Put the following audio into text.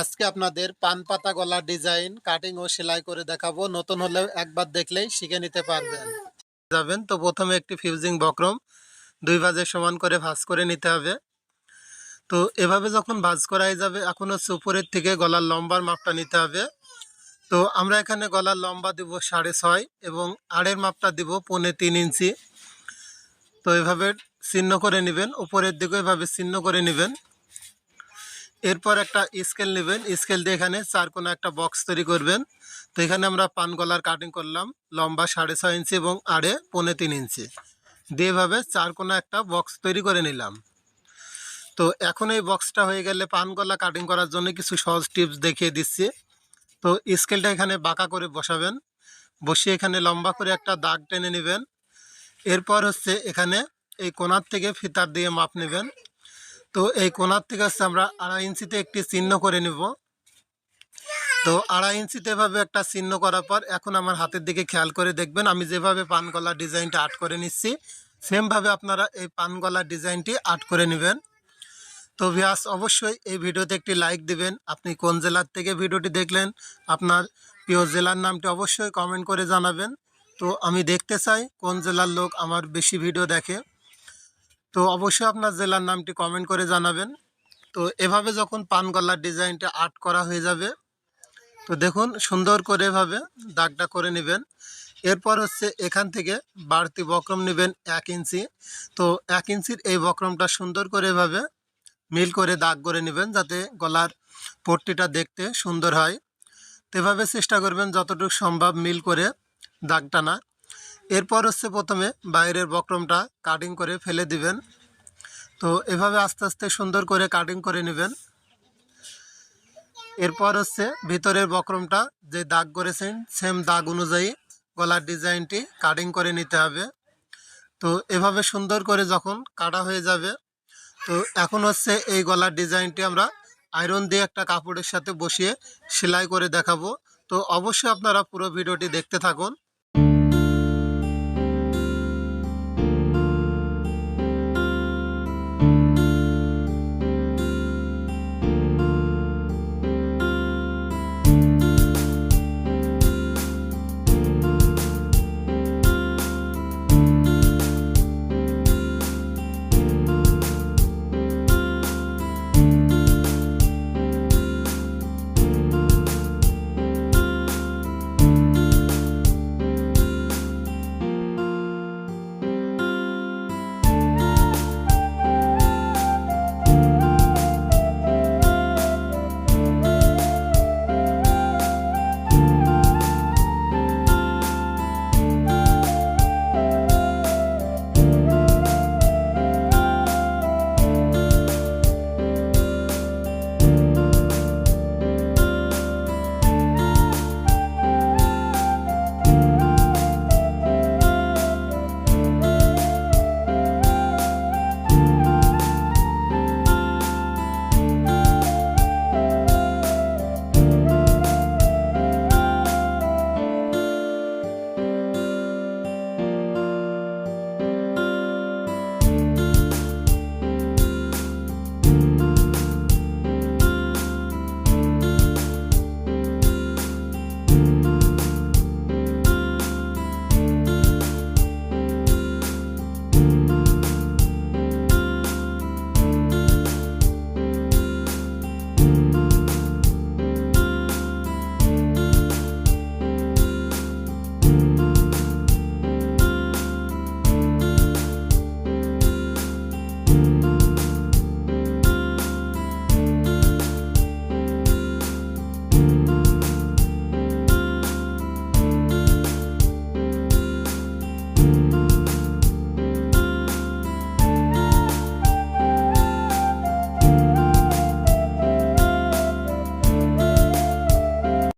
আজকে আপনাদের পান পাতা গলার ডিজাইন কাটিং ও সেলাই করে দেখাবো। নতুন হলেও একবার দেখলেই শিখে নিতে পারবেন। যাবেন, তো প্রথমে একটি ফিউজিং বক্রম দুই ভাজে সমান করে ভাঁজ করে নিতে হবে। তো এভাবে যখন ভাঁজ করাই যাবে, এখন হচ্ছে উপরের থেকে গলার লম্বার মাপটা নিতে হবে। তো আমরা এখানে গলার লম্বা দিব সাড়ে ছয় এবং আড়ের মাপটা দিব পৌনে তিন ইঞ্চি। তো এভাবে চিহ্ন করে নেবেন, উপরের দিকে এভাবে চিহ্ন করে নেবেন। এরপর একটা স্কেল নেবেন। স্কেল দিয়ে এখানে চার কোনো একটা বক্স তৈরি করবেন। তো এখানে আমরা পান গলার কাটিং করলাম। লম্বা সাড়ে ছয় ইঞ্চি এবং আড়ে পৌনে তিন ইঞ্চি। দিয়ে এভাবে চার কোনো একটা বক্স তৈরি করে নিলাম। তো এখন এই বক্সটা হয়ে গেলে পান গলা কাটিং করার জন্য কিছু সহজ টিপস দেখিয়ে দিচ্ছি। তো স্কেলটা এখানে বাঁকা করে বসাবেন। বসিয়ে এখানে লম্বা করে একটা দাগ টেনে নেবেন। এরপর হচ্ছে এখানে এই কোনার থেকে ফিতার দিয়ে মাপ নেবেন। তো এই কোনার থেকে হচ্ছে আমরা আড়াই ইঞ্চিতে একটি চিহ্ন করে নেব। তো আড়াই ইঞ্চিতে এভাবে একটা চিহ্ন করার পর এখন আমার হাতের দিকে খেয়াল করে দেখবেন, আমি যেভাবে পান গলার ডিজাইনটা আর্ট করে নিচ্ছি, সেমভাবে আপনারা এই পান গলার ডিজাইনটি আর্ট করে নেবেন। তো ভিয়াস, অবশ্যই এই ভিডিওতে একটি লাইক দিবেন। আপনি কোন জেলার থেকে ভিডিওটি দেখলেন, আপনার প্রিয় জেলার নামটি অবশ্যই কমেন্ট করে জানাবেন। তো আমি দেখতে চাই কোন জেলার লোক আমার বেশি ভিডিও দেখে। তো অবশ্যই আপনার জেলার নামটি কমেন্ট করে জানাবেন। তো এভাবে যখন পান গলার ডিজাইনটা আর্ট করা হয়ে যাবে, তো দেখুন সুন্দর করে এভাবে দাগটা করে নেবেন। এরপর হচ্ছে এখান থেকে বাড়তি বক্রম নেবেন এক ইঞ্চি। তো এক ইঞ্চির এই বক্রমটা সুন্দর করে এভাবে মিল করে দাগ করে নেবেন যাতে গলার পট্টিটা দেখতে সুন্দর হয়। তো এভাবে চেষ্টা করবেন যতটুকু সম্ভব মিল করে দাগ টানা এরপর হচ্ছে প্রথমে বাইরের বক্রমটা কাটিং করে ফেলে দিবেন। তো এভাবে আস্তে আস্তে সুন্দর করে কাটিং করে নেবেন। এরপর হচ্ছে ভিতরের বক্রমটা যে দাগ করেছেন সেম দাগ অনুযায়ী গলার ডিজাইনটি কাটিং করে নিতে হবে। তো এভাবে সুন্দর করে যখন কাটা হয়ে যাবে, তো এখন হচ্ছে এই গলার ডিজাইনটি আমরা আয়রন দিয়ে একটা কাপড়ের সাথে বসিয়ে সেলাই করে দেখাবো। তো অবশ্যই আপনারা পুরো ভিডিওটি দেখতে থাকুন।